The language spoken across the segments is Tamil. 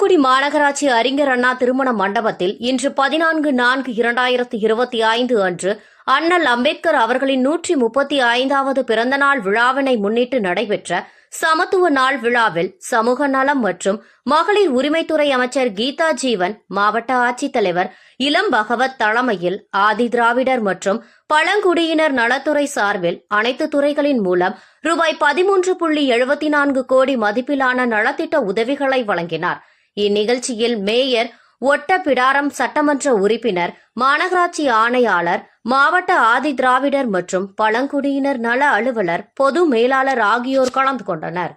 தூத்துக்குடி மாநகராட்சி அறிஞர் அண்ணா திருமண மண்டபத்தில் இன்று பதினான்கு நான்கு இரண்டாயிரத்து இருபத்தி ஐந்து அன்று அண்ணல் அம்பேத்கர் அவர்களின் நூற்றி முப்பத்தி ஐந்தாவது பிறந்தநாள் விழாவினை முன்னிட்டு நடைபெற்ற சமத்துவ நாள் விழாவில் சமூக நலம் மற்றும் மகளிர் உரிமைத்துறை அமைச்சர் கீதா ஜீவன் மாவட்ட ஆட்சித்தலைவர் இளம் பகவத் தலைமையில் ஆதி திராவிடர் மற்றும் பழங்குடியினர் நலத்துறை சார்பில் அனைத்து துறைகளின் மூலம் ரூபாய் பதிமூன்று புள்ளி எழுபத்தி நான்கு கோடி மதிப்பிலான நலத்திட்ட உதவிகளை வழங்கினார். இந்நிகழ்ச்சியில் மேயர் ஒட்டப்பிடாரம் சட்டமன்ற உறுப்பினர் மாநகராட்சி ஆணையாளர் மாவட்ட ஆதி திராவிடர் மற்றும் பழங்குடியினர் நல அலுவலர் பொது மேலாளர் ஆகியோர் கலந்து கொண்டனர்.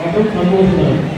மற்றும்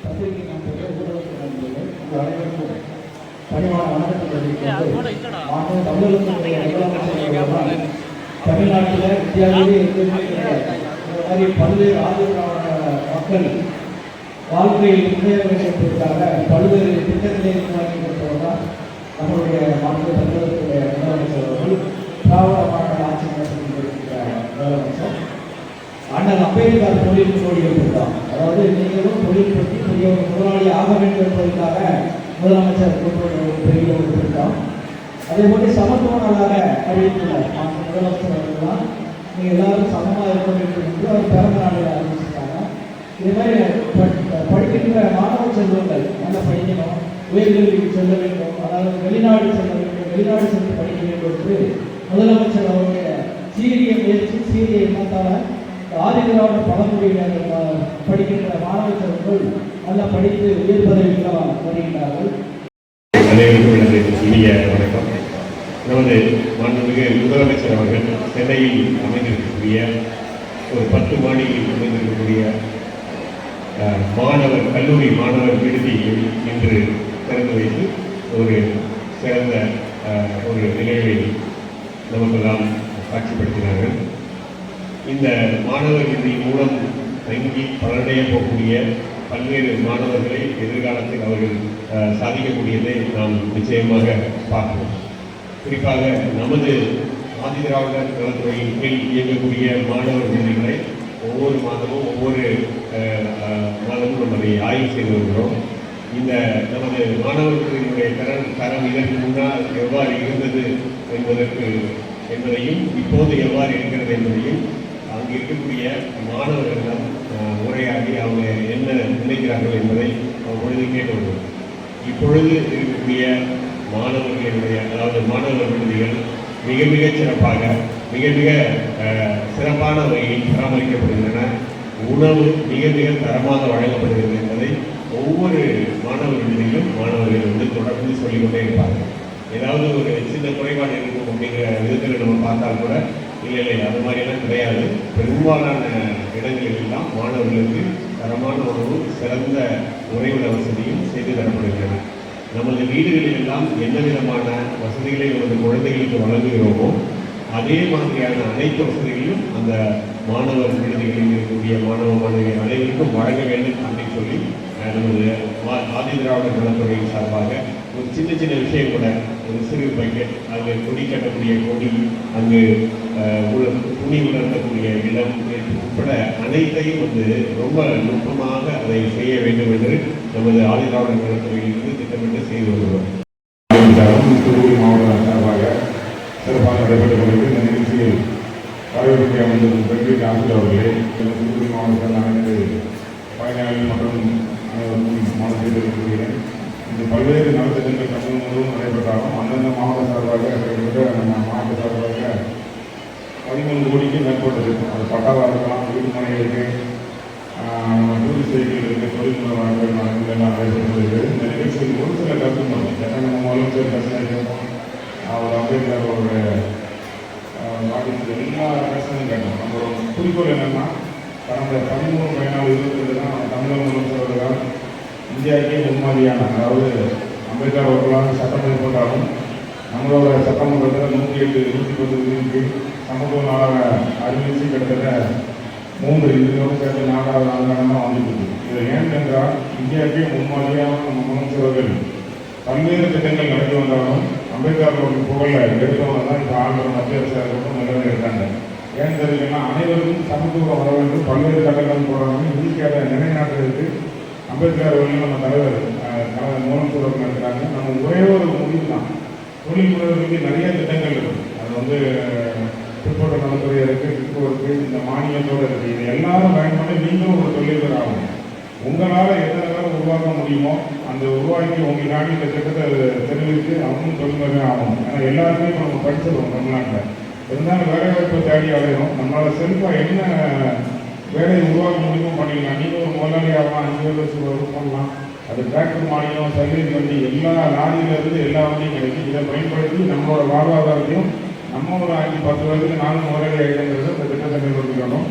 பத்திரிகை நண்பர்களே, நண்பர்களே, உங்கள் அனைவருக்கும் பணிவான வணக்கத்தை தமிழகத்தினுடைய முதலமைச்சர் தமிழ்நாட்டில் இந்தியாவிலே இந்த மாதிரி பல்வேறு ஆதரவான மக்கள் வாழ்க்கையில் முன்னேற பல்வேறு திட்டங்களை உருவாக்கி கொடுத்தவர்தான் நம்மளுடைய மாநில தமிழகத்துடைய முதலமைச்சர் அவர்கள். திராவிட மாடல் ஆட்சி நடத்தி கொண்டிருக்கிற முதலமைச்சர் அண்ணல் அம்பேத்கர் தொழில் கோடிகள் தான் அதாவது நீங்களும் தொழில் பற்றி பெரிய ஒரு முதலாளி ஆக வேண்டும் என்பதற்காக முதலமைச்சர் கொண்டு பெரிய ஒரு திட்டம். அதே போல சமத்துவனாக அறிவித்துள்ளார். மாண்பு முதலமைச்சர் அவர்கள்லாம். நீங்கள் எல்லாரும் சமமாக இருக்க வேண்டும் என்று அவர் பிறந்த நாளில் அறிவிச்சிருக்காங்க. இதே மாதிரி படி- படிக்கின்ற மாணவ செல்வங்கள் நல்லா படிக்கணும் உயர்கல்விக்கு செல்ல வேண்டும். அதாவது வெளிநாடு செல்ல வேண்டும். வெளிநாடு சென்று படிக்க வேண்டும் என்று முதலமைச்சர் அவருடைய சீரிய முயற்சி சீரிய எண்ணத்தால் ஆதிதிராவிட பழங்குடியினர் படிக்கின்ற மாணவ செல்வங்கள் நல்லா படித்து உயர் பதவிகளாக வருகின்றார்கள் அனைவருக்கும் எனது இனிய வணக்கம். நமது மாண்புமிகு முதலமைச்சர் அவர்கள் சென்னையில் அமைந்திருக்கக்கூடிய ஒரு பத்து மாடியில் அமைந்திருக்கக்கூடிய மாணவர் கல்லூரி மாணவர் விடுதியை இன்று திறந்து வைத்து ஒரு சிறந்த ஒரு நிகழ்வை நமக்கெல்லாம் காட்சிப்படுத்தினார்கள். இந்த மாணவர் விடுதி மூலம் தங்கி பலனடைய போகக்கூடிய பல்வேறு மாணவர்களை எதிர்காலத்தில் அவர்கள் சாதிக்கக்கூடியதை நாம் நிச்சயமாக பார்க்கிறோம் குறிப்பாக நமது ஆதிதிராவிடர் நலத்துறையின் கீழ் இயங்கக்கூடிய மாணவர் விடுதிகளை ஒவ்வொரு மாதமும் ஒவ்வொரு மாதமும் நம்ம அதை ஆய்வு செய்து வருகிறோம். இந்த நமது மாணவர்களினுடைய தரம் தரம் இதற்கு முன்னால் எவ்வாறு இருந்தது என்பதற்கு என்பதையும் இப்போது எவ்வாறு இருக்கிறது என்பதையும் இருக்கக்கூடிய மாணவர்களிடம் அஹ், உரையாடி அவங்க என்ன நினைக்கிறார்கள் என்பதை அப்பொழுது கேட்டு இப்பொழுது இருக்கக்கூடிய மாணவர்களுடைய அதாவது மாணவர் விடுதிகள் மிக மிக சிறப்பாக மிக மிக அஹ், சிறப்பான வகையில் பராமரிக்கப்படுகின்றன. உணவு மிக மிக தரமாக வழங்கப்படுகிறது என்பதை ஒவ்வொரு மாணவர் விடுதியிலும் மாணவர்கள் வந்து தொடர்ந்து சொல்லிக்கொண்டே இருப்பார்கள். ஏதாவது ஒரு சின்ன குறைபாடு இருக்கும் அப்படிங்கிற விதத்தில் நம்ம பார்த்தால் கூட இல்லை இல்லை அது மாதிரியெல்லாம் கிடையாது. பெரும்பாலான இடங்களில் எல்லாம் மாணவர்களுக்கு தரமான உணவு சிறந்த உறைவிட வசதியும் செய்து தரப்படுகிறது. நமது வீடுகளில் எல்லாம் விதமான வசதிகளை நமது குழந்தைகளுக்கு வழங்குகிறோமோ அதே மாதிரியான அனைத்து வசதிகளையும் அந்த மாணவர் விடுதிகளில் இருக்கக்கூடிய மாணவ மாணவிகள் அனைவருக்கும் வழங்க வேண்டும் அப்படின்னு சொல்லி நமது மா- ஆதி திராவிட நலத்துறையின் சார்பாக ஒரு சின்ன சின்ன விஷயம் கூட ஒரு சிறு பைக்கெட் அங்கே கொடி கட்டக்கூடிய கொடி அங்கு துணி உணர்த்தக்கூடிய இடம் உட்பட அனைத்தையும் வந்து ரொம்ப நுட்பமாக அதை செய்ய வேண்டும் என்று நமது ஆதிராவிட நலத்துறையிலிருந்து திட்டமிட்டு செய்து வருகிறோம். சார்பாகவும் தூத்துக்குடி மாவட்ட சார்பாக சிறப்பாக நடைபெற்றுக் கொண்டிருக்கும் இந்த நிகழ்ச்சியில் வரவேற்புரை அமைந்திருக்கும் பெண்களுக்கு ஆசிரியர் அவர்களே தூத்துக்குடி மாவட்டத்தில் அனைத்து பயனாளிகள் மற்றும் அனைவருக்கும் இந்த பல்வேறு நலத்திட்டங்கள் தமிழ் முழுவதும் நடைபெற்றாலும் அந்தந்த மாவட்ட சார்பாக கிட்டத்தட்ட நம்ம மாவட்ட சார்பாக கோடிக்கு மேற்கொண்டு இருக்கும் அது பட்டாவா இருக்கலாம் வீட்டு இருக்குது டூரிஸ்ட் செய்திகள் இருக்குது தொழில் முனைவாளர்கள் எல்லாம் நடைபெறுகிறது இந்த நிகழ்ச்சியில் ஒரு சில கருத்து மட்டும் ஏன்னா நம்ம முதலமைச்சர் பிரச்சனை கேட்போம். அவர் அம்பேத்கர் ஒரு வாக்கியத்தில் எல்லா பிரச்சனையும் கேட்டோம் நம்மளோட குறிக்கோள் என்னென்னா கடந்த பதிமூணு பதினாலு இருபத்தி தான் தமிழக முதலமைச்சர் அவர்கள் இந்தியாவுக்கே முன்மாதிரியான அதாவது அம்பேத்கர் அவர்களால் சட்டம் மேற்கொண்டாலும் நம்மளோட சட்டமன்றத்தில் நூற்றி எட்டு நூற்றி பத்து விதிக்கு சமத்துவ நாளாக அறிவிச்சு கிட்டத்தட்ட மூன்று இதுகளும் சேர்த்து நாலாவது நாளாக வந்துட்டு இது ஏனென்றால் இந்தியாவுக்கே முன்மாதிரியாக நம்ம முதலமைச்சர்கள் பல்வேறு திட்டங்கள் நடத்தி வந்தாலும் அம்பேத்கர் அவர்கள் புகழ எடுத்தவங்க தான் இப்போ ஆளுநர் மத்திய அரசு இருக்கட்டும் இருக்காங்க ஏன் தெரியுதுன்னா அனைவருக்கும் சமத்துவம் வர வேண்டும். பல்வேறு சட்டங்கள் போடுறாங்க ஈஸியாக நிலைநாட்டுறதுக்கு அம்பேத்கர் அவர்கள் நம்ம தலைவர் மூலம் தலைவர் முதலமைச்சர் நடத்துகிறாங்க நம்ம ஒரே ஒரு முடிவு தான் தொழில் முனைவர்களுக்கு நிறைய திட்டங்கள் இருக்குது அது வந்து பிற்போட்ட நலத்துறை இருக்குது இப்போ இருக்குது இந்த மானியத்தோடு இருக்குது இது எல்லாரும் பயன்பட்டு நீங்களும் ஒரு தொழிலர் ஆகும் உங்களால் எத்தனை பேர் உருவாக்க முடியுமோ அந்த உருவாக்கி உங்களுக்காண்டி இந்த திட்டத்தை தெரிவித்து அவங்களும் தொழில்முறை ஆகும் ஏன்னா எல்லாருமே நம்ம படிச்சிருவோம் தமிழ்நாட்டில். இருந்தாலும் வேலை வாய்ப்பை தேடி அடையணும் நம்மளால் செல்ஃபாக என்ன வேலையை உருவாக்க முடியுமோ பண்ணிக்கலாம் நீங்கள் ஒரு முதலாளி ஆகலாம் அஞ்சு பேர் வச்சு பண்ணலாம் அது டிராக்டர் மானியம் சர்வீஸ் வண்டி எல்லா லாரியிலேருந்து எல்லா வண்டியும் கிடைக்கும். இதை பயன்படுத்தி நம்மளோட வாழ்வாதாரத்தையும் நம்ம ஒரு அஞ்சு பத்து வருஷத்துக்கு நாலு முதலாளி இடங்கிறது இந்த திட்டத்தை மேற்கொண்டுக்கணும்